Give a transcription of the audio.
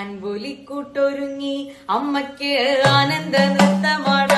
അൻപൊലിക്കൂട്ടൊരുങ്ങി. അമ്മയ്ക്ക് ആനന്ദ നൃത്തമാടാൻ